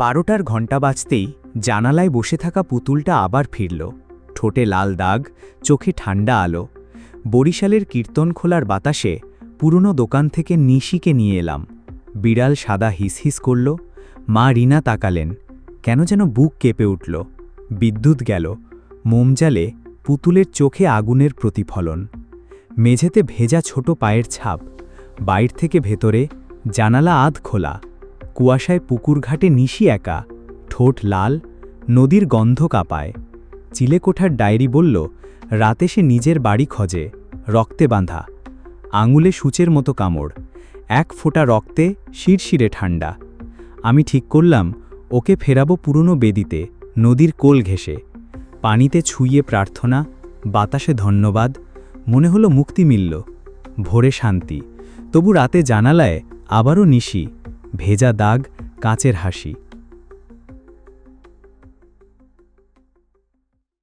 বারোটার ঘণ্টা বাজতেই জানালায় বসে থাকা পুতুলটা আবার ফিরল। ঠোঁটে লাল দাগ, চোখে ঠান্ডা আলো। বরিশালের কীর্তন খোলার বাতাসে পুরনো দোকান থেকে নিশিকে নিয়ে এলাম। বিড়াল সাদা হিসহিস করল, মা রিনা তাকালেন। কেন যেন বুক কেঁপে উঠল। বিদ্যুৎ গেল। মোমজালে পুতুলের চোখে আগুনের প্রতিফলন। মেঝেতে ভেজা ছোট পায়ের ছাপ। বাইর থেকে ভেতরে জানালা আধ খোলা। কুয়াশায় পুকুর ঘাটে নিশি একা, ঠোঁট লাল, নদীর গন্ধ কাঁপায়। চিলেকোঠার ডায়েরি বলল, রাতে সে নিজের বাড়ি খোঁজে, রক্তে বাঁধা। আঙুলে সূচের মতো কামড়। এক ফোঁটা রক্তে, শিরশিরে ঠান্ডা আমি ঠিক করলাম, ওকে ফেরাবো পুরনো বেদিতে, নদীর কোল ঘেঁষে। পানিতে ছুঁয়ে প্রার্থনা, বাতাসে ধন্যবাদ, মনে হলো মুক্তি মিলল। ভোরে শান্তি। তবু রাতে জানালায় আবারও নিশি। ভেজা দাগ কাঁচের হাসি।